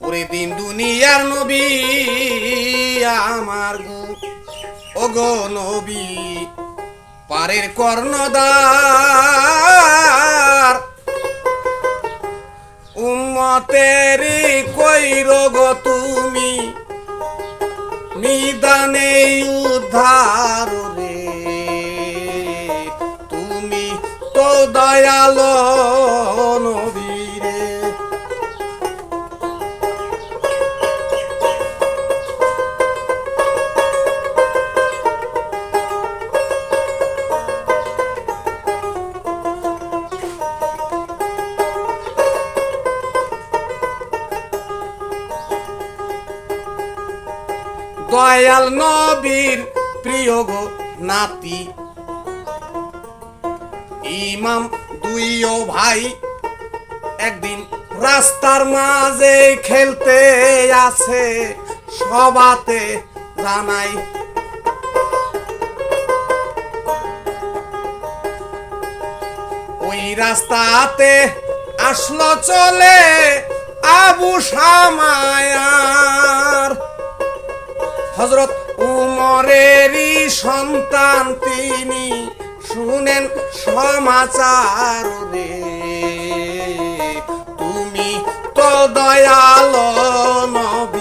ওরে দিন দুনিয়ার নবী, আমার গো। ও গো নবী, পারের কর্ণদার উম্মতের কইর গো তুমি? নিদানে উদ্ধার রে। তুমি তো দয়াল দয়াল নবীর প্রিয় গো নাতি। ইমাম দুইও ভাই একদিন রাস্তার মাঝে খেলতে আছে সবাতে জানাই ওই রাস্তাতে আসলো চলে আবু সামায়ার। হজরত উমরেরই সন্তান তিনি শুনেন সমাচার রে তুমি তো দয়াল নবীরে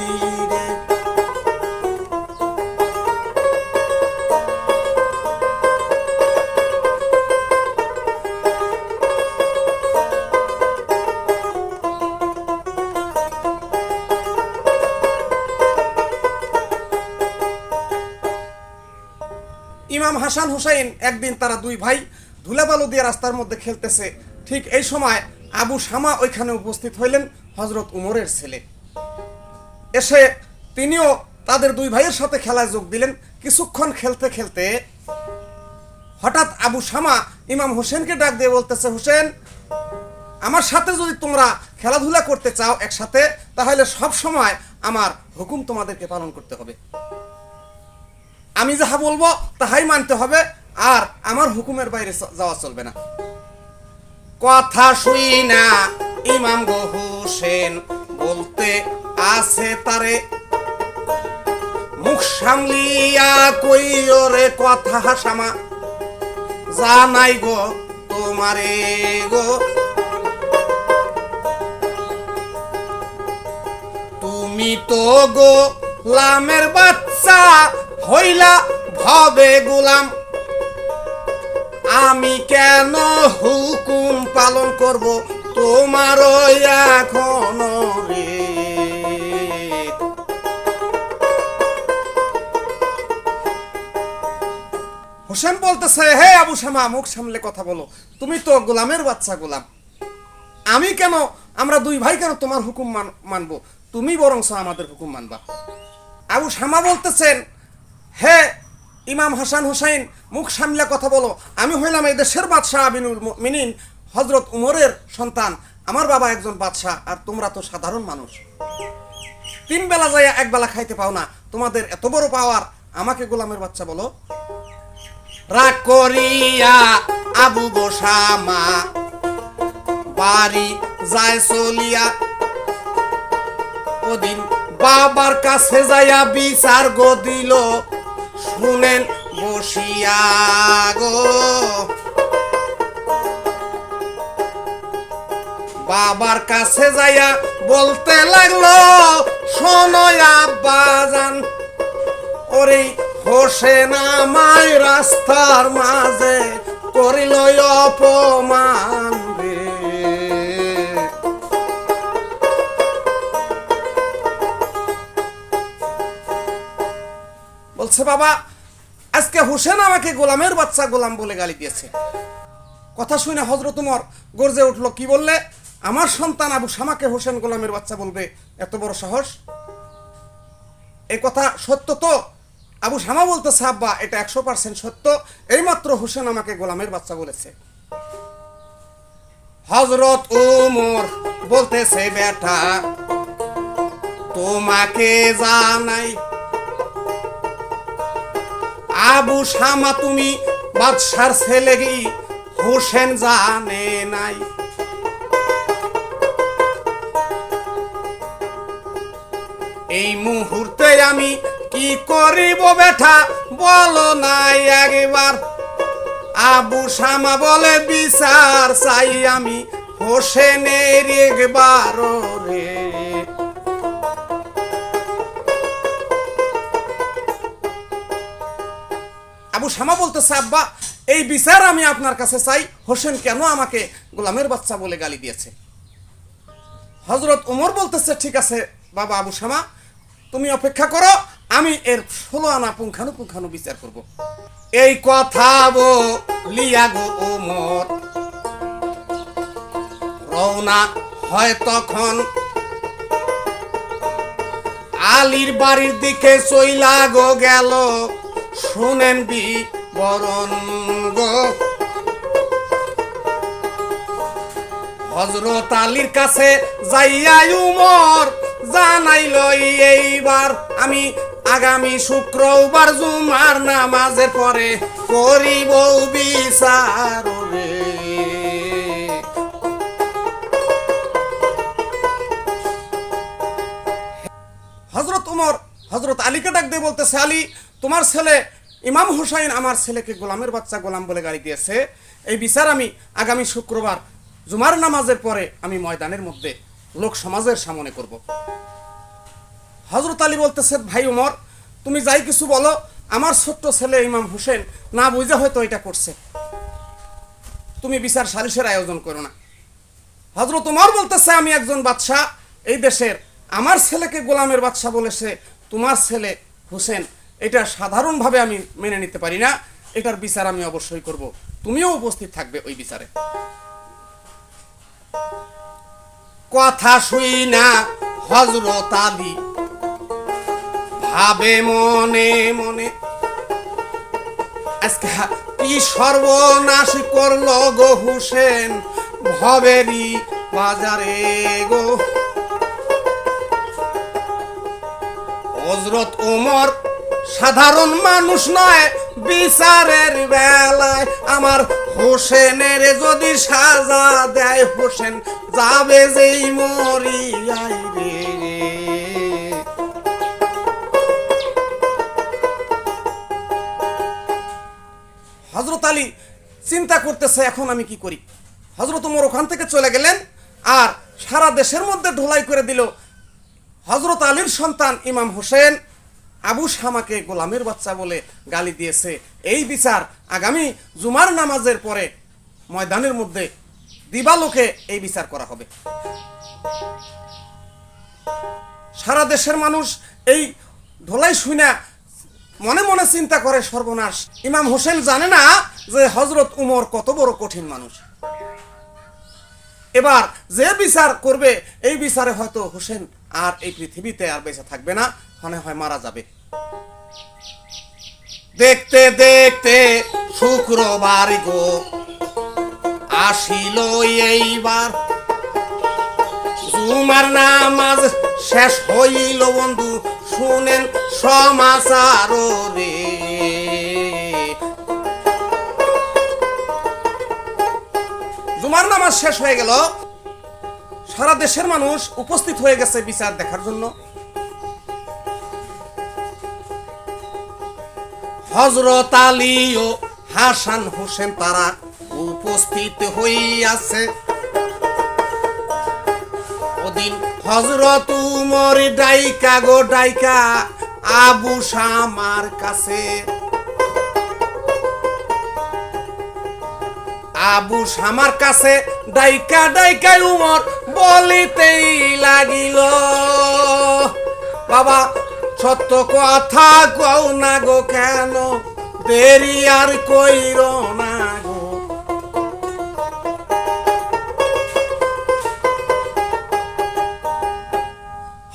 ইমাম হাসান হুসাইন একদিন তারা দুই ভাই ধুলাবালু দিয়ে রাস্তার মধ্যে খেলতেছে। ঠিক এই সময় আবু শামা ওইখানে উপস্থিত হইলেন হজরত উমরের ছেলে। এসে তিনিও তাদের দুই ভাইয়ের সাথে খেলায় যোগ দিলেন। কিছুক্ষণ খেলতে খেলতে হঠাৎ আবু শামা ইমাম হোসেনকে ডাক দিয়ে বলতেছে হোসেন আমার সাথে যদি তোমরা খেলাধুলা করতে চাও একসাথে, তাহলে সব সময় আমার হুকুম তোমাদেরকে পালন করতে হবে। আমি যাহা বলব, তাহাই মানতে হবে, আর আমার হুকুমের বাইরে যাওয়া চলবে না। কথা শুই না, ইমাম গো হোসেন বলতে আছে তারে। মুখ সামলিয়া কইও রে কথা হাসামা জানাই গো তোমারে গো। তুমি তো গো লামের বাচ্চা হইলা ভবে গোলাম। আমি কেন হুকুম পালন করব তোমার এখন রে? হোসেন বলতেছে, হে আবু শামা মুখ সামলে কথা বলো। তুমি তো গোলামের বাচ্চা গোলাম। আমি কেন, আমরা দুই ভাই কেন তোমার হুকুম মান- মানবো? তুমি বরং আমাদের হুকুম মানবা। আবু শ্যামা বলতেছেন হে ইমাম হাসান হুসাইন, মুখ সামলে কথা বলো। আমি হইলাম এই দেশের বাদশাহ আবিনুল মিনিন হজরত উমরের সন্তান, আমার বাবা একজন বাদশাহ, আর তোমরা তো সাধারণ মানুষ। তিন বেলা যাইয়া এক বেলা খাইতে পাও না, তোমাদের এত বড় পাওয়ার, আমাকে গোলামের বাচ্চা বলো। রাগ করিয়া আবু গোসামা, বাড়ি যায় চলিয়া, ওদিন বাবার কাছে যাইয়া বিচার গো দিল। শুনেন বসিয়া গো। বাবার কাছে যাইয়া বলতে লাগল, শোনো আব্বা জান ওরে হোসেন আমায় রাস্তার মাঝে করিল অপমান। বাবা, আজকে হোসেন আমাকে গোলামের বাচ্চা গোলাম বলে গালি দিয়েছে। কথা শুনে হজরত উমর গর্জে উঠল, কি বললে? আমার সন্তান আবু শামাকে হোসেন গোলামের বাচ্চা বলবে। এত বড় সাহস? এই কথা সত্য তো? আবু শামা বলতেছে, আব্বা, এটা একশো পার্সেন্ট সত্য। এইমাত্র হোসেন আমাকে গোলামের বাচ্চা বলেছে। হজরত উমর বলতেছে, বেটা, তোমাকে জানাই আবু শামা তুমি বাদশার ছেলে কি? হোসেন জানে নাই। এই মুহূর্তে আমি কি করিব বেঠা বলো নাই একবার। আবু শামা বলে, বিচার চাই আমি হোসেনের একবার আবু শামা বলতেছে আব্বা, এই বিচার আমি আপনার কাছে চাই। হোসেন কেন আমাকে গোলামের বাচ্চা বলে গালি দিয়েছে? হজরত উমর বলতেছে, ঠিক আছে, বাবা আবু শামা তুমি অপেক্ষা করো, আমি এর ষোলো আনা পুঙ্খানু পুঙ্খানু বিচার করব। এই কথা বলিয়া গো উমর রওনা হয় তখন আলীর বাড়ির দিকে চইলা গো গেল। শুনেন বি, বরণ গো। হজরত আলীর কাছে যাইয়া উমর জানাইল, এইবার আমি আগামী শুক্রবার জুমার নামাজের পরে করিব বিচার হজরত উমর হজরত আলীকে ডাক দিয়ে বলতেছে, আলী তোমার ছেলে, ইমাম হুসাইন আমার ছেলেকে গোলামের বাচ্চা গোলাম বলে গাড়ি দিয়েছে। এই বিচার আমি আগামী শুক্রবার জুমার নামাজের পরে আমি ময়দানের মধ্যে লোক সমাজের সামনে করব। হজরত আলী বলতেছে, ভাই উমর তুমি যাই কিছু বলো, আমার ছোট্ট ছেলে ইমাম হুসেন না বুঝে হয়তো এটা করছে। তুমি বিচার সালিসের আয়োজন করো না। হজরত উমর বলতেছে, আমি একজন বাদশাহ, এই দেশের আমার ছেলেকে গোলামের বাদশাহ বলেছে, তোমার ছেলে হোসেন এটা সাধারণভাবে আমি মেনে নিতে পারি না। এটার বিচার আমি অবশ্যই করব। তুমিও উপস্থিত থাকবে ওই বিচারে। কথা শুই না হজরত আলী। ভাবে মনে মনে, আজকে কি সর্বনাশ করল গো হুসেন ভবেরি বাজারে গো। হজরত ওমর সাধারণ মানুষ নয়, বিচারের বেলায়। আমার হোসেনের যদি সাজা দেয়, হোসেন যাবে যেই মরিয়াই রে। হজরত আলী চিন্তা করতেছে, এখন আমি কি করি? হজরত উমর ওখান থেকে চলে গেলেন আর সারা দেশের মধ্যে ঢোলাই করে দিল। হজরত আলীর সন্তান ইমাম হোসেন আবু শামাকে গোলামের বাচ্চা বলে গালি দিয়েছে। এই বিচার আগামী জুমার নামাজের পরে ময়দানের মধ্যে দিবালোকে এই বিচার করা হবে। সারা দেশের মানুষ এই ঢোলাই শুনা মনে মনে চিন্তা করে সর্বনাশ। ইমাম হোসেন জানে না যে হজরত উমর কত বড় কঠিন মানুষ। এবার যে বিচার করবে, এই বিচারে হয়তো হোসেন আর এই পৃথিবীতে আর বেঁচে থাকবে না, মনে হয় মারা যাবে। দেখতে দেখতে শুক্রবার গো আসিল এইবার। জুমার নামাজ শেষ হইল বন্ধু, শুনেন সমাচার রে। জুমার নামাজ শেষ হয়ে গেল। সারা দেশের মানুষ উপস্থিত হয়ে গেছে বিচার দেখার জন্য। হজরত আলী ও হাসান হোসেন তারা উপস্থিত হইয়াছে। ওদিন হজরত উমর ডাইকা গো ডাইকা, আবু শামার কাছে। আবু শামার কাছে ডাইকা ডাইকা উমর বলিতেই লাগিল, বাবা সত্য কথা কও না গো কেন? দেরি আর কইর না গো।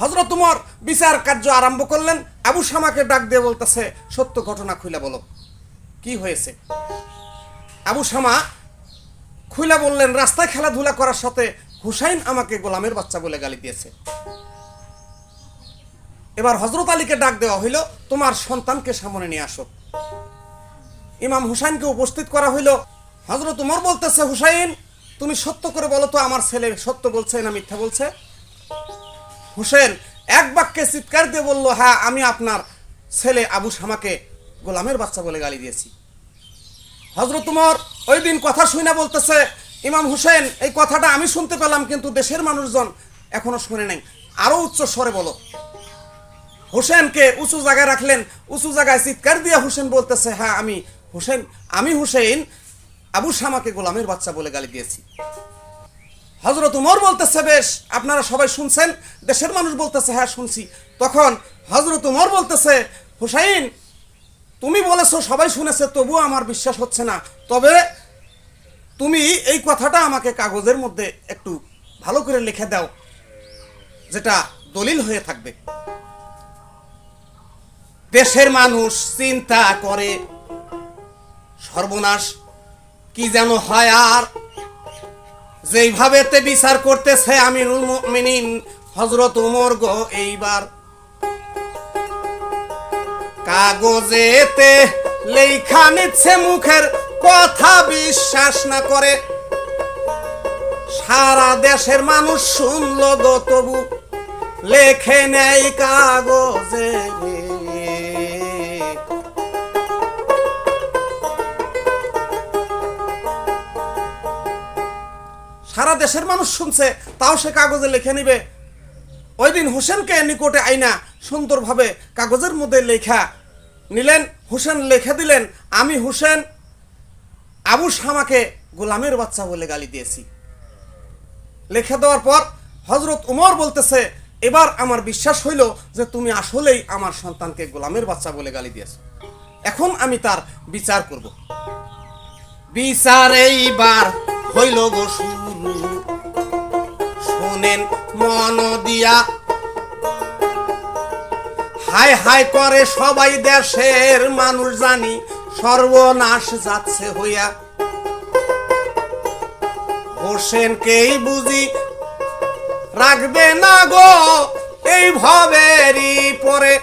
হজরত উমর বিচার কার্য আরম্ভ করলেন। আবু শামাকে ডাক দিয়ে বলতেছে, সত্য ঘটনা খুলে বলো। কি হয়েছে? আবু শামা খুলে বললেন, রাস্তায় খেলাধুলা করার সাথে হুসাইন আমাকে গোলামের বাচ্চা বলে গালি দিয়েছে। এবার হজরত আলীকে ডাক দেওয়া হইল, তোমার সন্তানকে সামনে নিয়ে আসো। ইমাম হুসাইনকে উপস্থিত করা হইল হজরত উমর বলতেছে, হুসাইন, তুমি সত্য করে বলো তো, আমার ছেলে সত্য বলছে না মিথ্যা বলছে? হুসেন এক বাক্যে চিৎকার দিয়ে বলল হ্যাঁ আমি আপনার ছেলে আবু শামাকে গোলামের বাচ্চা বলে গালি দিয়েছি। হজরত উমর ওই দিন কথা শুনে বলতেছে, ইমাম হুসেন, এই কথাটা আমি শুনতে পেলাম, কিন্তু দেশের মানুষজন এখনও শুনে নাই। আরও উচ্চ স্বরে বলো। হোসেনকে উঁচু জায়গায় রাখলেন, উঁচু জায়গায় চিৎকার দিয়ে হোসেন বলতেছে হ্যাঁ আমি হোসেন, আমি হুসেন আবু শামাকে গোলামের বাচ্চা বলে গালি দিয়েছি। হজরত উমর বলতেছে, বেশ, আপনারা সবাই শুনছেন? দেশের মানুষ বলতেছে হ্যাঁ শুনছি। তখন হজরত উমর বলতেছে, হুসাইন, তুমি বলেছ সবাই শুনেছে, তবুও আমার বিশ্বাস হচ্ছে না। তবে তুমি এই কথাটা আমাকে কাগজের মধ্যে একটু ভালো করে লিখে দাও, যেটা দলিল হয়ে থাকবে। দেশের মানুষ চিন্তা করে, সর্বনাশ, কি যেন হয় আর? যেইভাবে বিচার করতেছে আমিরুল মুমিনিন হজরত উমর গো এইবার। কাগজেতে লেখা নিচ্ছে মুখের কথা বিশ্বাস না করে। সারা দেশের মানুষ শুনলো গো তবু, লেখে নেয় কাগজে। সারা দেশের মানুষ শুনছে, তাও সে কাগজে লিখে নিবে। ওই দিন হোসেনকে নিকটে আইনা সুন্দরভাবে কাগজের মধ্যে লেখা নিলেন, হোসেন লিখে দিলেন, আমি হোসেন আবু শামাকে গোলামের বাচ্চা বলে গালি দিয়েছি। লিখে দেওয়ার পর হজরত উমর বলতেছে, এবার আমার বিশ্বাস হইল যে তুমি আসলেই আমার সন্তানকে গোলামের বাচ্চা বলে গালি দিয়েছ। এখন আমি তার বিচার করব। বিচার এইবার হইল গো শোনেন মন দিয়া। হাই হাই করে সবাই দেশের মানুষ জানি, সর্বনাশ যাচ্ছে হইয়া। হোসেনকেই বুঝি রাখবে না গো, এই ভবেরই পরে।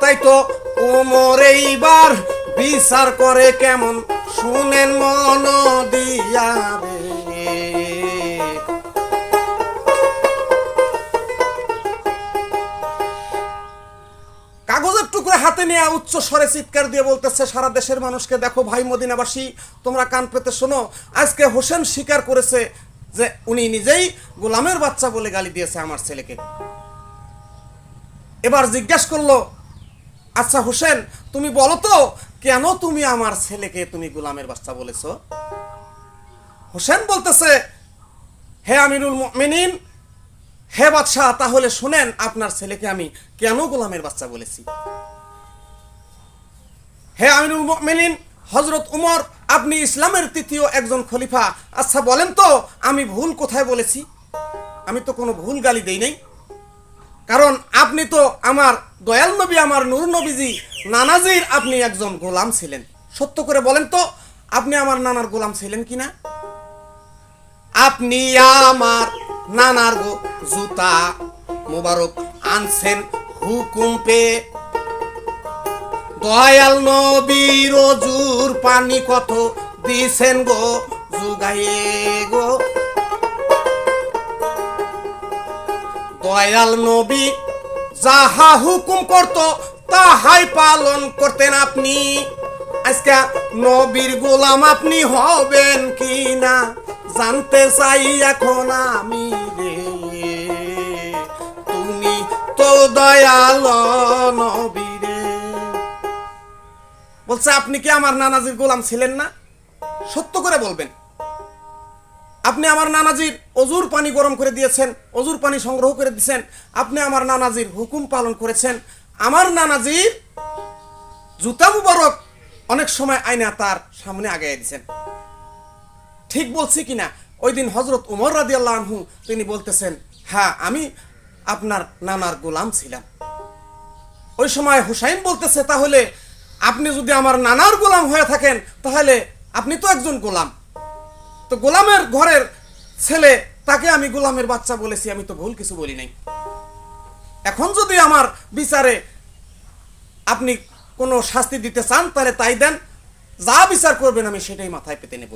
তাই তো ওমর এইবার বিচার করে কেমন, শুনেন মন দিয়া। হাতে নিয়ে উচ্চ স্বরে চিৎকার দিয়ে বলতেছে, সারা দেশের মানুষকে দেখো ভাই মদিনাবাসী, তোমরা কান পেতে শোনো। আজকে হোসেন স্বীকার করেছে যে উনি নিজেই গোলামের বাচ্চা বলে গালি দিয়েছে আমার ছেলেকে। এবার জিজ্ঞাসা করল আচ্ছা হোসেন, তুমি বলো তো, কেন তুমি আমার ছেলেকে তুমি গোলামের বাচ্চা বলেছ? হোসেন বলতেছে, হে আমিরুল মিনিন হে বাদশাহ, তাহলে শুনেন, আপনার ছেলেকে আমি কেন গোলামের বাচ্চা বলেছি? হে আমিরুল মিনিন হজরত উমর, আপনি ইসলামের তৃতীয় একজন খলিফা। আচ্ছা বলেন তো, আমি ভুল কোথায় বলেছি? আমি তো কোনো ভুল গালি দেই নাই। কারণ আপনি তো আমার দয়াল নবী, আমার নূর নবীজি, নানাজির আপনি একজন গোলাম ছিলেন। সত্য করে বলেন তো, আপনি আমার নানার গোলাম ছিলেন কিনা? আপনি আমার নানার গো জুতা মোবারক আনছেন হুকুম পে দয়াল নবীর অজুর পানি কত দিছেন গো, জুগাইয়ে গো। দয়াল নবী যাহা হুকুম করত, তাহাই পালন করতেন আপনি। আজকে নবীর গোলাম আপনি হবেন কি না জানতে চাই এখন আমি রে। তুমি তো দয়াল নবী বলছে, আপনি কি আমার নানাজির গোলাম ছিলেন না? সত্য করে বলবেন। আপনি আমার নানাজির অজুর পানি গরম করে দিয়েছেন, অজুর পানি সংগ্রহ করে দিয়েছেন, আপনি আমার নানাজির হুকুম পালন করেছেন। আমার নানাজির জুতা মুবারক অনেক সময় আয়না তার সামনে আগাই দিয়েছেন। ঠিক বলছি কিনা ওই দিন হজরত উমর রাদি আনহু তিনি বলতেছেন হ্যাঁ আমি আপনার নানার গোলাম ছিলাম। ওই সময় হুসাইন বলতেছে, তাহলে আপনি যদি আমার নানার গোলাম হয়ে থাকেন, তাহলে আপনি তো একজন গোলাম। তো গোলামের ঘরের ছেলে, তাকে আমি গোলামের বাচ্চা বলেছি, আমি তো ভুল কিছু বলি নাই। এখন যদি আমার বিচারে আপনি কোনো শাস্তি দিতে চান, তাহলে তাই দেন। যা বিচার করবেন, আমি সেটাই মাথায় পেতে নেব।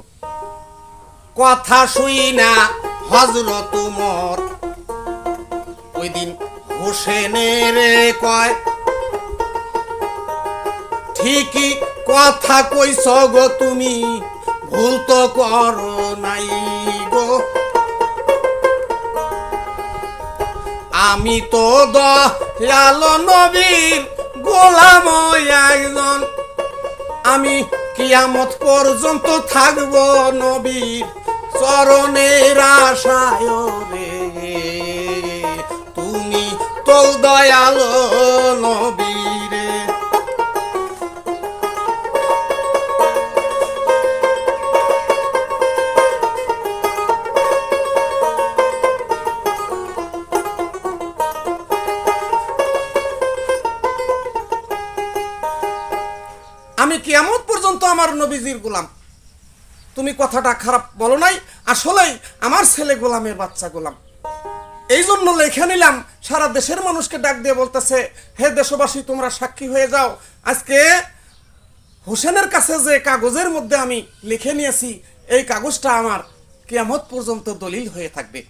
কথা শুই না হজরত ওই দিন হোসেনের কয় ঠিকই কথা কইছ গো তুমি। ভুল তো করো নাই গো। আমি তো দয়াল নবীর গোলাম একজন। আমি কিয়ামত পর্যন্ত থাকব নবীর চরণের আশায় রে। তুমি তো দয়াল নবীজির গোলাম। তুমি কথাটা খারাপ বলো নাই, আসলেই আমার ছেলে গোলামের বাচ্চা গোলাম। এই জন্য লেখা নিলাম, সারা দেশের মানুষকে ডাক দিয়ে বলতেছে, হে দেশবাসী, তোমরা সাক্ষী হয়ে যাও। আজকে হোসেনের কাছে যে কাগজের মধ্যে আমি লিখে নিয়েছি, এই কাগজটা আমার কিয়ামত পর্যন্ত দলিল হয়ে থাকবে।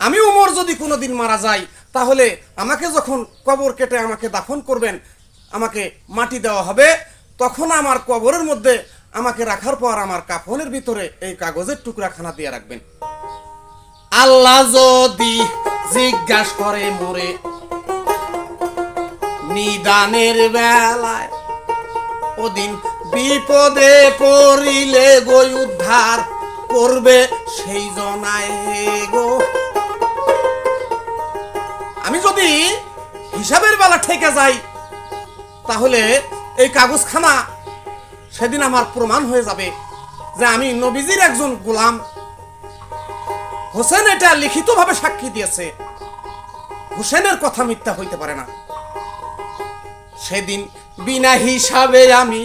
আমি উমর যদি কোনোদিন মারা যাই, তাহলে আমাকে যখন কবর কেটে আমাকে দাফন করবেন, আমাকে মাটি দেওয়া হবে তখন আমার কবরের মধ্যে আমাকে রাখার পর আমার কাফনের ভিতরে এই কাগজের টুকরা খানা দিয়ে রাখবেন। আল্লাহ যদি জিজ্ঞাসা করে মোরে, নিদানের বেলায় ওদিন বিপদে পড়িলে গই উদ্ধার করবে সেই জনায় গো। আমি যদি হিসাবের বেলা ঠেকে যাই, তাহলে এই কাগজখানা সেদিন আমার প্রমাণ হয়ে যাবে যে আমি নবীজির একজন গোলাম। হোসেন এটা লিখিতভাবে সাক্ষী দিয়েছে। হোসেনের কথা মিথ্যা হইতে পারে না। সেদিন বিনা হিসাবে আমি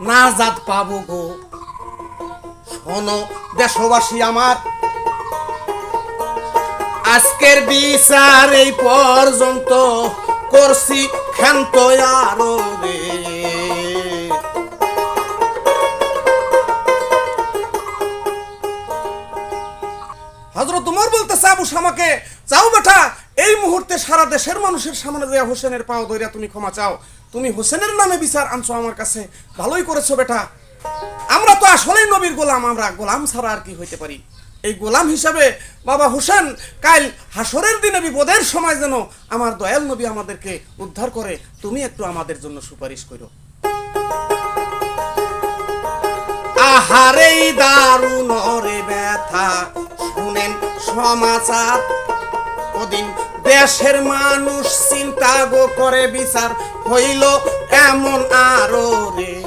নাজাদ পাবো গো। শোনো দেশবাসী আমার, আজকের বিচার এই পর্যন্ত করছি। ক্ষান্ত আরও রে। হজরত উমর বলতেছে, আবু শামাকে, যাও বেটা, এই মুহূর্তে সারা দেশের মানুষের সামনে যে হোসেনের পাও দইরা তুমি ক্ষমা চাও। তুমি হোসেনের নামে বিচার আনছো আমার কাছে। ভালোই করেছ বেটা। আমরা তো আসলেই নবীর গোলাম, আমরা গোলাম ছাড়া আর কি হইতে পারি? এই গোলাম হিসাবে বাবা হোসেন কাল হাসরের দিনে বিপদের সময় যেন আমার দয়াল নবী আমাদেরকে উদ্ধার করে, তুমি একটু আমাদের জন্য সুপারিশ করো। আহারেই দারুণ রে ব্যথা, শুনেন সমাচার। ওদিন দেশের মানুষ চিন্তা গো করে বিচার হইল এমন আরও রে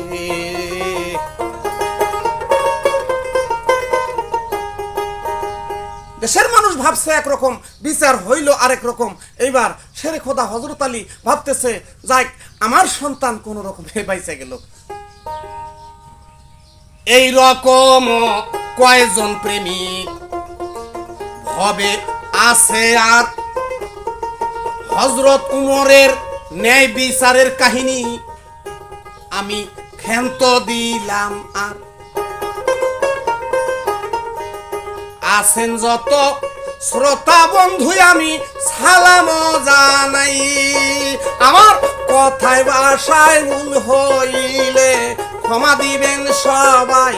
দেশের মানুষ ভাবছে একরকম, বিচার হইল আরেক রকম। এইবার শেরে খোদা হজরত আলী ভাবতেছে, যাক, আমার সন্তান কোন রকমে বাইচে গেল। এই রকম কয়জন প্রেমিক? হবে, আছে আর। হজরত উমরের ন্যায় বিচারের কাহিনী আমি ক্ষান্ত দিলাম আর। আছেন যত শ্রোতা বন্ধু আমি, সালাম জানাই। আমার কথায় বাসায় ভুল হইলে ক্ষমা দিবেন সবাই।